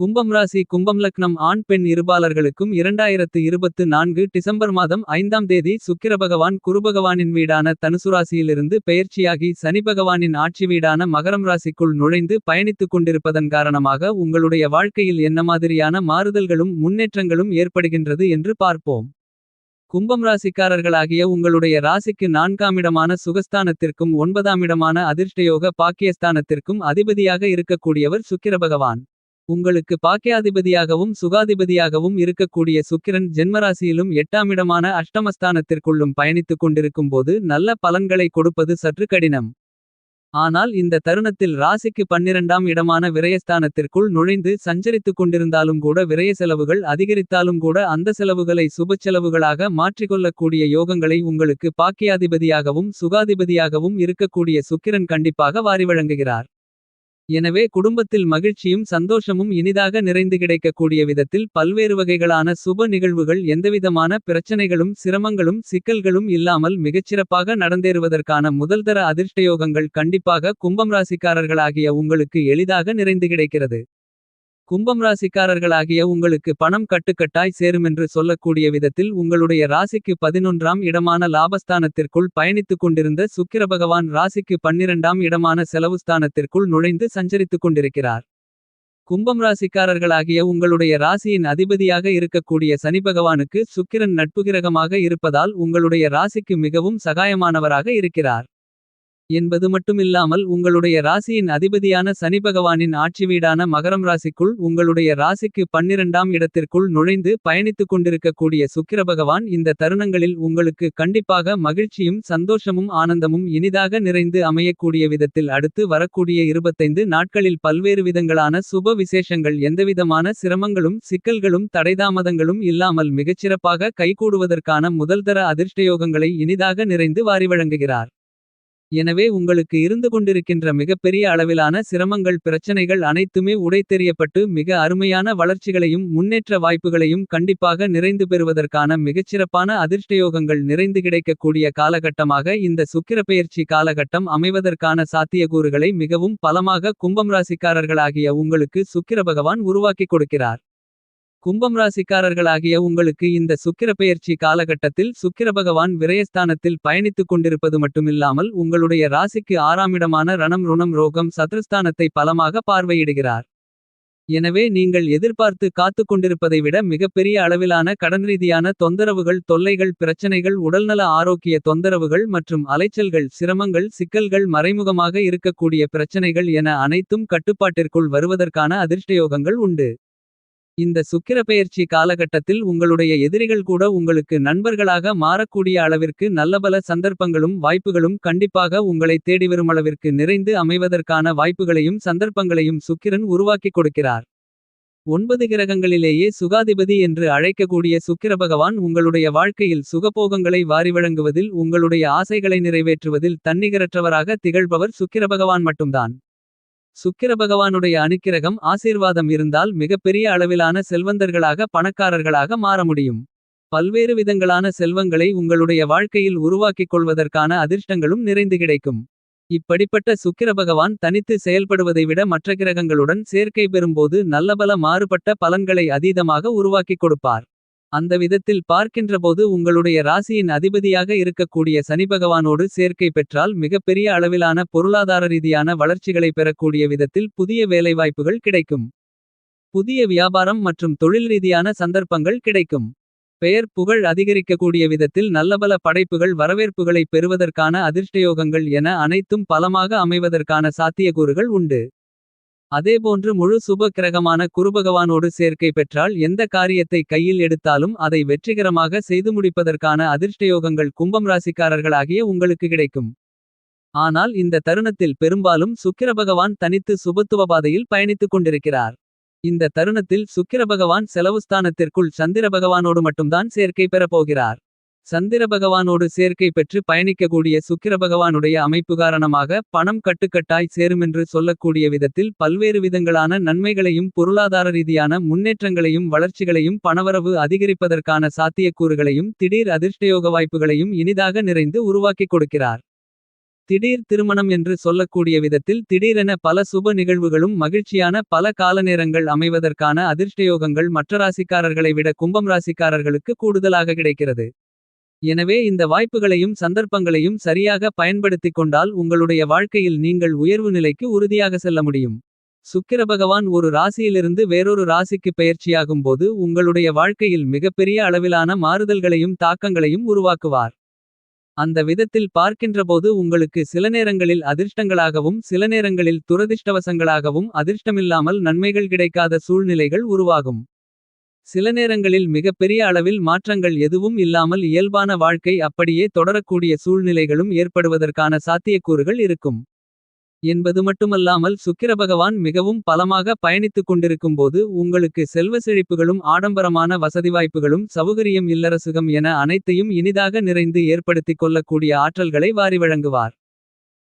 கும்பம் ராசி கும்பம் லக்னம் ஆண் பெண் இருபாலர்களுக்கும் இரண்டாயிரத்து இருபத்து நான்கு டிசம்பர் மாதம் ஐந்தாம் தேதி சுக்கிரபகவான் குருபகவானின் வீடான தனுசு ராசியிலிருந்து பெயர்ச்சியாகி சனி பகவானின் ஆட்சி வீடான மகரம் ராசிக்குள் நுழைந்து பயணித்துக் கொண்டிருப்பதன் காரணமாக உங்களுடைய வாழ்க்கையில் என்ன மாதிரியான மாறுதல்களும் முன்னேற்றங்களும் ஏற்படுகின்றது என்று பார்ப்போம். கும்பம் ராசிக்காரர்களாகிய உங்களுடைய ராசிக்கு நான்காமிடமான சுகஸ்தானத்திற்கும் ஒன்பதாமிடமான அதிர்ஷ்டயோக பாக்கியஸ்தானத்திற்கும் அதிபதியாக இருக்கக்கூடியவர் சுக்கிரபகவான். உங்களுக்கு பாக்கியாதிபதியாகவும் சுகாதிபதியாகவும் இருக்கக்கூடிய சுக்கிரன் ஜென்மராசியிலும் எட்டாமிடமான அஷ்டமஸ்தானத்திற்குள்ளும் பயணித்துக் கொண்டிருக்கும்போது நல்ல பலன்களை கொடுப்பது சற்று கடினம். ஆனால் இந்த தருணத்தில் ராசிக்கு பன்னிரண்டாம் இடமான விரயஸ்தானத்திற்குள் நுழைந்து சஞ்சரித்துக் கொண்டிருந்தாலும் கூட விரய செலவுகள் அதிகரித்தாலும் கூட அந்த செலவுகளை சுபச்செலவுகளாக மாற்றிக்கொள்ளக்கூடிய யோகங்களை உங்களுக்கு பாக்கியாதிபதியாகவும் சுகாதிபதியாகவும் இருக்கக்கூடிய சுக்கிரன் கண்டிப்பாக வாரி வழங்குகிறார். எனவே குடும்பத்தில் மகிழ்ச்சியும் சந்தோஷமும் இனிதாக நிறைந்து கிடைக்கக்கூடிய விதத்தில் பல்வேறு வகைகளான சுப நிகழ்வுகள் எந்தவிதமான பிரச்சனைகளும் சிரமங்களும் சிக்கல்களும் இல்லாமல் மிகச்சிறப்பாக நடந்தேறுவதற்கான முதல்தர அதிர்ஷ்டயோகங்கள் கண்டிப்பாக கும்பம் ராசிக்காரர்களாகிய உங்களுக்கு எளிதாக நிறைந்து கிடைக்கிறது. கும்பம் ராசிக்காரர்களாகிய உங்களுக்கு பணம் கட்டுக்கட்டாய் சேருமென்று சொல்லக்கூடிய விதத்தில் உங்களுடைய ராசிக்கு பதினொன்றாம் இடமான லாபஸ்தானத்திற்குள் பயணித்துக் கொண்டிருந்த சுக்கிரபகவான் ராசிக்கு பன்னிரண்டாம் இடமான செலவுஸ்தானத்திற்குள் நுழைந்து சஞ்சரித்துக் கொண்டிருக்கிறார். கும்பம் ராசிக்காரர்களாகிய உங்களுடைய ராசியின் அதிபதியாக இருக்கக்கூடிய சனிபகவானுக்கு சுக்கிரன் நட்புகிரகமாக இருப்பதால் உங்களுடைய ராசிக்கு மிகவும் சகாயமானவராக இருக்கிறார். என்பது மட்டுமில்லாமல் உங்களுடைய ராசியின் அதிபதியான சனிபகவானின் ஆட்சி வீடான மகரம் ராசிக்குள் உங்களுடைய ராசிக்கு பன்னிரண்டாம் இடத்திற்குள் நுழைந்து பயணித்துக் கொண்டிருக்கக்கூடிய சுக்கிரபகவான் இந்த தருணங்களில் உங்களுக்கு கண்டிப்பாக மகிழ்ச்சியும் சந்தோஷமும் ஆனந்தமும் இனிதாக நிறைந்து அமையக்கூடிய விதத்தில் அடுத்து வரக்கூடிய இருபத்தைந்து நாட்களில் பல்வேறு விதங்களான சுப விசேஷங்கள் எந்தவிதமான சிரமங்களும் சிக்கல்களும் தடைதாமதங்களும் இல்லாமல் மிகச்சிறப்பாக கைகூடுவதற்கான முதல்தர அதிர்ஷ்டயோகங்களை இனிதாக நிறைந்து வாரி வழங்குகிறார். எனவே உங்களுக்கு இருந்து கொண்டிருக்கின்ற மிகப்பெரிய அளவிலான சிரமங்கள் பிரச்சனைகள் அனைத்துமே உடைத்தெறியப்பட்டு மிக அருமையான வளர்ச்சிகளையும் முன்னேற்ற வாய்ப்புகளையும் கண்டிப்பாக நிறைந்து பெறுவதற்கான மிகச்சிறப்பான அதிர்ஷ்டயோகங்கள் நிறைந்து கிடைக்கக்கூடிய காலகட்டமாக இந்த சுக்கிரப்பெயர்ச்சி காலகட்டம் அமைவதற்கான சாத்தியக்கூறுகளை மிகவும் பலமாக கும்பம் ராசிக்காரர்களாகிய உங்களுக்கு சுக்கிரபகவான் உருவாக்கிக் கொடுக்கிறார். கும்பம் ராசிக்காரர்களாகிய உங்களுக்கு இந்த சுக்கிரப்பெயர்ச்சி காலகட்டத்தில் சுக்கிரபகவான் விரயஸ்தானத்தில் பயணித்துக் கொண்டிருப்பது மட்டுமில்லாமல் உங்களுடைய ராசிக்கு ஆறாமிடமான ரணம் ருணம் ரோகம் சத்ருஸ்தானத்தை பலமாக பார்வையிடுகிறார். எனவே நீங்கள் எதிர்பார்த்து காத்துக் கொண்டிருப்பதை விட மிகப்பெரிய அளவிலான கடன்ரீதியான தொந்தரவுகள் தொல்லைகள் பிரச்சனைகள் உடல்நல ஆரோக்கிய தொந்தரவுகள் மற்றும் அலைச்சல்கள் சிரமங்கள் சிக்கல்கள் மறைமுகமாக இருக்கக்கூடிய பிரச்சனைகள் என அனைத்தும் கட்டுப்பாட்டிற்குள் வருவதற்கான அதிர்ஷ்டயோகங்கள் உண்டு. இந்த சுக்கிரப்பெயர்ச்சி காலகட்டத்தில் உங்களுடைய எதிரிகள் கூட உங்களுக்கு நண்பர்களாக மாறக்கூடிய அளவிற்கு நல்லபல சந்தர்ப்பங்களும் வாய்ப்புகளும் கண்டிப்பாக உங்களை தேடிவருமளவிற்கு நிறைந்து அமைவதற்கான வாய்ப்புகளையும் சந்தர்ப்பங்களையும் சுக்கிரன் உருவாக்கிக் கொடுக்கிறார். ஒன்பது கிரகங்களிலேயே சுகாதிபதி என்று அழைக்கக்கூடிய சுக்கிரபகவான் உங்களுடைய வாழ்க்கையில் சுகபோகங்களை வாரி வழங்குவதில் உங்களுடைய ஆசைகளை நிறைவேற்றுவதில் தன்னிகரற்றவராக திகழ்பவர் சுக்கிரபகவான் மட்டும்தான். சுக்கிரபகவானுடைய அனுக்கிரகம் ஆசீர்வாதம் இருந்தால் மிகப்பெரிய அளவிலான செல்வந்தர்களாக பணக்காரர்களாக மாற முடியும். பல்வேறு விதங்களான செல்வங்களை உங்களுடைய வாழ்க்கையில் உருவாக்கிக் கொள்வதற்கான அதிர்ஷ்டங்களும் நிறைந்து கிடைக்கும். இப்படிப்பட்ட சுக்கிரபகவான் தனித்து செயல்படுவதை விட மற்ற கிரகங்களுடன் சேர்க்கை பெறும்போது நல்லபல மாறுபட்ட பலன்களை அதீதமாக உருவாக்கிக் கொடுப்பார். அந்த விதத்தில் பார்க்கின்றபோது உங்களுடைய ராசியின் அதிபதியாக இருக்கக்கூடிய சனிபகவானோடு சேர்க்கை பெற்றால் மிகப்பெரிய அளவிலான பொருளாதார ரீதியான வளர்ச்சிகளை பெறக்கூடிய விதத்தில் புதிய வேலைவாய்ப்புகள் கிடைக்கும். புதிய வியாபாரம் மற்றும் தொழில் ரீதியான சந்தர்ப்பங்கள் கிடைக்கும். பெயர் புகழ் அதிகரிக்கக்கூடிய விதத்தில் நல்லபல படைப்புகள் வரவேற்புகளை பெறுவதற்கான அதிர்ஷ்டயோகங்கள் என அனைத்தும் பலமாக அமைவதற்கான சாத்தியக்கூறுகள் உண்டு. அதேபோன்று முழு சுப கிரகமான குருபகவானோடு சேர்க்கை பெற்றால் எந்த காரியத்தை கையில் எடுத்தாலும் அதை வெற்றிகரமாக செய்து முடிப்பதற்கான அதிர்ஷ்டயோகங்கள் கும்பம் ராசிக்காரர்களாகிய உங்களுக்கு கிடைக்கும். ஆனால் இந்த தருணத்தில் பெரும்பாலும் சுக்கிரபகவான் தனித்து சுபத்துவபாதையில் பயணித்துக் கொண்டிருக்கிறார். இந்த தருணத்தில் சுக்கிரபகவான் செலவுஸ்தானத்திற்குள் சந்திரபகவானோடு மட்டும்தான் சேர்க்கை பெறப்போகிறார். சந்திரபகவானோடு சேர்க்கை பெற்று பயணிக்கக்கூடிய சுக்கிரபகவானுடைய அமைப்பு காரணமாக பணம் கட்டுக்கட்டாய் சேருமென்று சொல்லக்கூடிய விதத்தில் பல்வேறு விதங்களான நன்மைகளையும் பொருளாதார ரீதியான முன்னேற்றங்களையும் வளர்ச்சிகளையும் பணவரவு அதிகரிப்பதற்கான சாத்தியக்கூறுகளையும் திடீர் அதிர்ஷ்டயோக வாய்ப்புகளையும் இனிதாக நிறைந்து உருவாக்கிக் கொடுக்கிறார். திடீர் திருமணம் என்று சொல்லக்கூடிய விதத்தில் திடீரென பல சுப நிகழ்வுகளும் மகிழ்ச்சியான பல காலநேரங்கள் அமைவதற்கான அதிர்ஷ்டயோகங்கள் மற்ற ராசிக்காரர்களை விட கும்பம் ராசிக்காரர்களுக்கு கூடுதலாக கிடைக்கிறது. எனவே இந்த வாய்ப்புகளையும் சந்தர்ப்பங்களையும் சரியாக பயன்படுத்திக் கொண்டால் உங்களுடைய வாழ்க்கையில் நீங்கள் உயர்வு நிலைக்கு உறுதியாக செல்ல முடியும். சுக்கிரபகவான் ஒரு ராசியிலிருந்து வேறொரு ராசிக்கு பெயர்ச்சியாகும் போது உங்களுடைய வாழ்க்கையில் மிகப்பெரிய அளவிலான மாறுதல்களையும் தாக்கங்களையும் உருவாக்குவார். அந்த விதத்தில் பார்க்கின்றபோது உங்களுக்கு சில நேரங்களில் அதிர்ஷ்டங்களாகவும் சில நேரங்களில் துரதிர்ஷ்டவசங்களாகவும் அதிர்ஷ்டமில்லாமல் நன்மைகள் கிடைக்காத சூழ்நிலைகள் உருவாகும். சில நேரங்களில் மிகப்பெரிய அளவில் மாற்றங்கள் எதுவும் இல்லாமல் இயல்பான வாழ்க்கை அப்படியே தொடரக்கூடிய சூழ்நிலைகளும் ஏற்படுவதற்கான சாத்தியக்கூறுகள் இருக்கும். என்பது மட்டுமல்லாமல் சுக்கிரபகவான் மிகவும் பலமாக பயணித்துக் கொண்டிருக்கும்போது உங்களுக்கு செல்வ செழிப்புகளும் ஆடம்பரமான வசதிவாய்ப்புகளும் சவுகரியம் இல்லரசுகம் என அனைத்தையும் இனிதாக நிறைந்து ஏற்படுத்திக் கொள்ளக்கூடிய ஆற்றல்களை வாரி வழங்குவார்.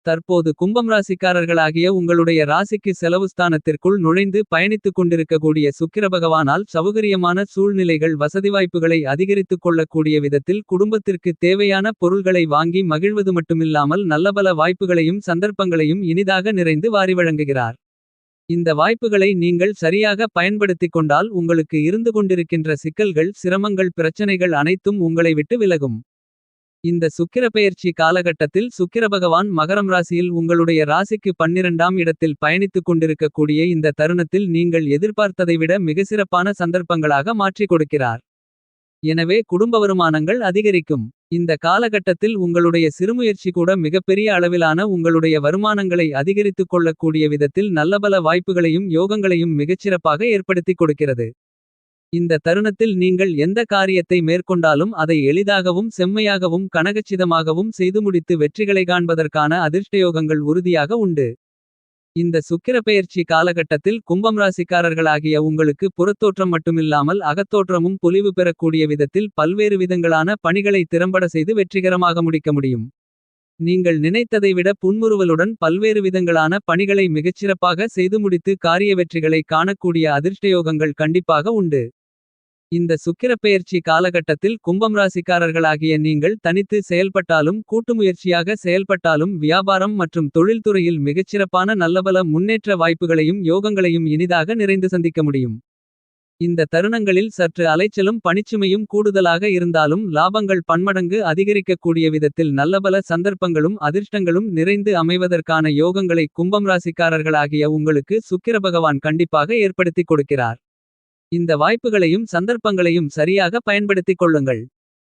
தற்போது கும்பம் ராசிக்காரர்களாகிய உங்களுடைய ராசிக்கு செலவுஸ்தானத்திற்குள் நுழைந்து பயணித்துக் கொண்டிருக்கக்கூடிய சுக்கிரபகவானால் சௌகரியமான சூழ்நிலைகள் வசதி வாய்ப்புகளை அதிகரித்துக் கொள்ளக்கூடிய விதத்தில் குடும்பத்திற்கு தேவையான பொருள்களை வாங்கி மகிழ்வது மட்டுமில்லாமல் நல்லபல வாய்ப்புகளையும் சந்தர்ப்பங்களையும் இனிதாக நிறைந்து வாரி வழங்குகிறார். இந்த வாய்ப்புகளை நீங்கள் சரியாக பயன்படுத்திக் கொண்டால் உங்களுக்கு இருந்து கொண்டிருக்கின்ற சிக்கல்கள் சிரமங்கள் பிரச்சனைகள் அனைத்தும் உங்களை விட்டு விலகும். இந்த சுக்கிரபெயர்ச்சி காலகட்டத்தில் சுக்கிரபகவான் மகரம் ராசியில் உங்களுடைய ராசிக்கு பன்னிரண்டாம் இடத்தில் பயணித்துக் கொண்டிருக்கக்கூடிய இந்த தருணத்தில் நீங்கள் எதிர்பார்த்ததை விட மிகச்சிறப்பான சந்தர்ப்பங்களாக மாற்றிக் கொடுக்கிறார். எனவே குடும்ப வருமானங்கள் அதிகரிக்கும். இந்த காலகட்டத்தில் உங்களுடைய சிறுமுயற்சி கூட மிகப்பெரிய அளவிலான உங்களுடைய வருமானங்களை அதிகரித்துக் கொள்ளக்கூடிய விதத்தில் நல்லபல வாய்ப்புகளையும் யோகங்களையும் மிகச்சிறப்பாக ஏற்படுத்திக் கொடுக்கிறது. இந்த தருணத்தில் நீங்கள் எந்த காரியத்தை மேற்கொண்டாலும் அதை எளிதாகவும் செம்மையாகவும் கனகச்சிதமாகவும் செய்து முடித்து வெற்றிகளை காண்பதற்கான அதிர்ஷ்டயோகங்கள் உறுதியாக உண்டு. இந்த சுக்கிரப்பெயர்ச்சி காலகட்டத்தில் கும்பம் ராசிக்காரர்களாகிய உங்களுக்கு புறத்தோற்றம் மட்டுமில்லாமல் அகத்தோற்றமும் பொலிவு பெறக்கூடிய விதத்தில் பல்வேறு விதங்களான பணிகளை திறம்பட செய்து வெற்றிகரமாக முடிக்க முடியும். நீங்கள் நினைத்ததை விட புன்முறுவலுடன் பல்வேறு விதங்களான பணிகளை மிகச்சிறப்பாக செய்து முடித்து காரிய வெற்றிகளை காணக்கூடிய அதிர்ஷ்டயோகங்கள் கண்டிப்பாக உண்டு. இந்த சுக்கிரப்பெயர்ச்சி காலகட்டத்தில் கும்பம் ராசிக்காரர்களாகிய நீங்கள் தனித்து செயல்பட்டாலும் கூட்டுமுயற்சியாக செயல்பட்டாலும் வியாபாரம் மற்றும் தொழில்துறையில் மிகச்சிறப்பான நல்லபல முன்னேற்ற வாய்ப்புகளையும் யோகங்களையும் இனிதாக நிறைந்து சந்திக்க முடியும். இந்த தருணங்களில் சற்று அலைச்சலும் பணிச்சுமையும் கூடுதலாக இருந்தாலும் லாபங்கள் பன்மடங்கு அதிகரிக்கக்கூடிய விதத்தில் நல்லபல சந்தர்ப்பங்களும் அதிர்ஷ்டங்களும் நிறைந்து அமைவதற்கான யோகங்களை கும்பம் ராசிக்காரர்களாகிய உங்களுக்கு சுக்கிரபகவான் கண்டிப்பாக ஏற்படுத்திக் கொடுக்கிறார். இந்த வாய்ப்புகளையும் சந்தர்ப்பங்களையும் சரியாக பயன்படுத்திக் கொள்ளுங்கள்.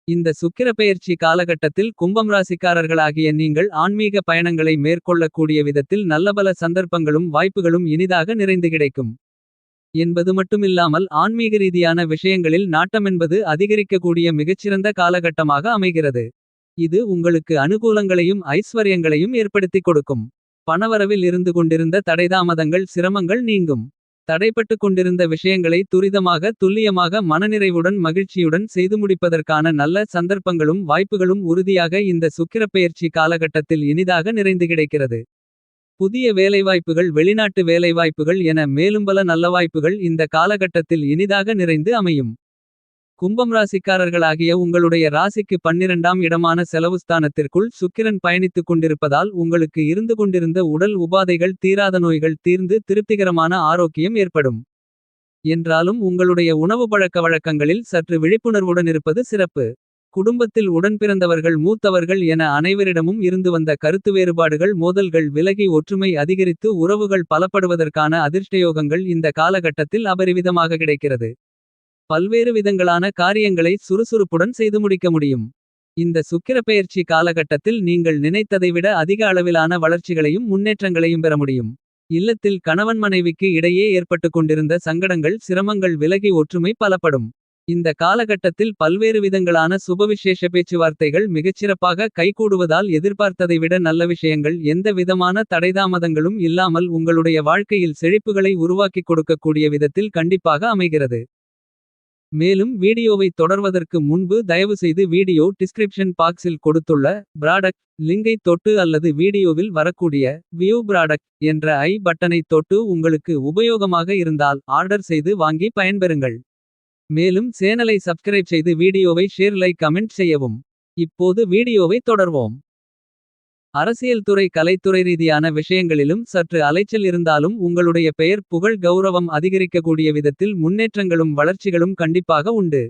இந்த சுக்கிரபெயர்ச்சி காலகட்டத்தில் கும்பம் ராசிக்காரர்களாகிய நீங்கள் ஆன்மீக பயணங்களை மேற்கொள்ளக்கூடிய விதத்தில் நல்லபல சந்தர்ப்பங்களும் வாய்ப்புகளும் இனிதாக நிறைந்து கிடைக்கும். என்பது மட்டுமில்லாமல் ஆன்மீக ரீதியான விஷயங்களில் நாட்டமென்பது அதிகரிக்கக்கூடிய மிகச்சிறந்த காலகட்டமாக அமைகிறது. இது உங்களுக்கு அனுகூலங்களையும் ஐஸ்வர்யங்களையும் ஏற்படுத்திக் கொடுக்கும். பணவரவில் இருந்து கொண்டிருந்த தடைதாமதங்கள் சிரமங்கள் நீங்கும். தடைப்பட்டுக் கொண்டிருந்த விஷயங்களை துரிதமாக துல்லியமாக மனநிறைவுடன் மகிழ்ச்சியுடன் செய்து முடிப்பதற்கான நல்ல சந்தர்ப்பங்களும் வாய்ப்புகளும் உறுதியாக இந்த சுக்கிரப்பெயர்ச்சி காலகட்டத்தில் இனிதாக நிறைந்து கிடைக்கிறது. புதிய வேலைவாய்ப்புகள் வெளிநாட்டு வேலைவாய்ப்புகள் என மேலும்பல நல்ல வாய்ப்புகள் இந்த காலகட்டத்தில் இனிதாக நிறைந்து அமையும். கும்பம் ராசிக்காரர்களாகிய உங்களுடைய ராசிக்கு பன்னிரண்டாம் இடமான செலவுஸ்தானத்திற்குள் சுக்கிரன் பயணித்துக் கொண்டிருப்பதால் உங்களுக்கு இருந்து கொண்டிருந்த உடல் உபாதைகள் தீராத நோய்கள் தீர்ந்து திருப்திகரமான ஆரோக்கியம் ஏற்படும். என்றாலும் உங்களுடைய உணவு பழக்க வழக்கங்களில் சற்று விழிப்புணர்வுடன் இருப்பது சிறப்பு. குடும்பத்தில் உடன்பிறந்தவர்கள் மூத்தவர்கள் என அனைவரிடமும் இருந்து வந்த கருத்து வேறுபாடுகள் மோதல்கள் விலகி ஒற்றுமை அதிகரித்து உறவுகள் பலப்படுவதற்கான அதிர்ஷ்டயோகங்கள் இந்த காலகட்டத்தில் அபரிவிதமாக கிடைக்கிறது. பல்வேறு விதங்களான காரியங்களை சுறுசுறுப்புடன் செய்து முடிக்க முடியும். இந்த சுக்கிரப்பெயர்ச்சி காலகட்டத்தில் நீங்கள் நினைத்ததை விட அதிக அளவிலான வளர்ச்சிகளையும் முன்னேற்றங்களையும் பெற முடியும். இல்லத்தில் கணவன் மனைவிக்கு இடையே ஏற்பட்டுக் கொண்டிருந்த சங்கடங்கள் சிரமங்கள் விலகி ஒற்றுமை பலப்படும். இந்த காலகட்டத்தில் பல்வேறு விதங்களான சுபவிசேஷ பேச்சுவார்த்தைகள் மிகச்சிறப்பாக கைகூடுவதால் எதிர்பார்த்ததை விட நல்ல விஷயங்கள் எந்த விதமான தடைதாமதங்களும் இல்லாமல் உங்களுடைய வாழ்க்கையில் செழிப்புகளை உருவாக்கிக் கொடுக்கக்கூடிய விதத்தில் கண்டிப்பாக அமைகிறது. மேலும் வீடியோவை தொடர்வதற்கு முன்பு தயவுசெய்து வீடியோ டிஸ்கிரிப்ஷன் பாக்ஸில் கொடுத்துள்ள ப்ராடக்ட் லிங்கை தொட்டு அல்லது வீடியோவில் வரக்கூடிய வியூ ப்ராடக்ட் என்ற ஐ பட்டனை தொட்டு உங்களுக்கு உபயோகமாக இருந்தால் ஆர்டர் செய்து வாங்கி பயன்பெறுங்கள். மேலும் சேனலை சப்ஸ்கிரைப் செய்து வீடியோவை ஷேர் லைக் கமெண்ட் செய்யவும். இப்போது வீடியோவை தொடர்வோம். அரசியல் துறை கலைத்துறை ரீதியான விஷயங்களிலும் சற்று அலைச்சல் இருந்தாலும் உங்களுடைய பெயர் புகழ் கௌரவம் அதிகரிக்கக்கூடிய விதத்தில் முன்னேற்றங்களும் வளர்ச்சிகளும் கண்டிப்பாக உண்டு.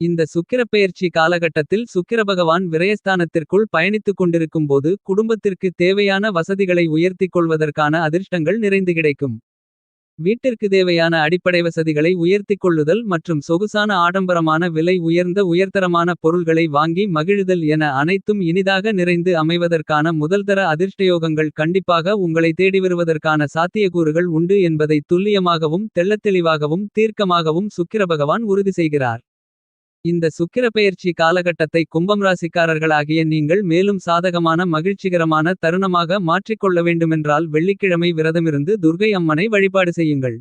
இந்த சுக்கிரப்பெயர்ச்சி காலகட்டத்தில் சுக்கிரபகவான் விரயஸ்தானத்திற்குள் பயணித்துக் கொண்டிருக்கும்போது குடும்பத்திற்கு தேவையான வசதிகளை உயர்த்திக் கொள்வதற்கான அதிர்ஷ்டங்கள் நிறைந்து கிடைக்கும். வீட்டிற்கு தேவையான அடிப்படை வசதிகளை உயர்த்திக் கொள்ளுதல் மற்றும் சொகுசான ஆடம்பரமான விலை உயர்ந்த உயர்தரமான பொருள்களை வாங்கி மகிழுதல் என அனைத்தும் இனிதாக நிறைந்து அமைவதற்கான முதல்தர அதிர்ஷ்டயோகங்கள் கண்டிப்பாக உங்களை தேடி வருவதற்கான சாத்தியக்கூறுகள் உண்டு என்பதை துல்லியமாகவும் தெள்ளத்தெளிவாகவும் தீர்க்கமாகவும் சுக்கிரபகவான் உறுதி செய்கிறார். இந்த சுக்கிரப்பெயர்ச்சி காலகட்டத்தை கும்பம் ராசிக்காரர்களாகிய நீங்கள் மேலும் சாதகமான மகிழ்ச்சிகரமான தருணமாக மாற்றிக் கொள்ள வேண்டுமென்றால் வெள்ளிக்கிழமை விரதமிருந்து துர்கை அம்மனை வழிபாடு செய்யுங்கள்.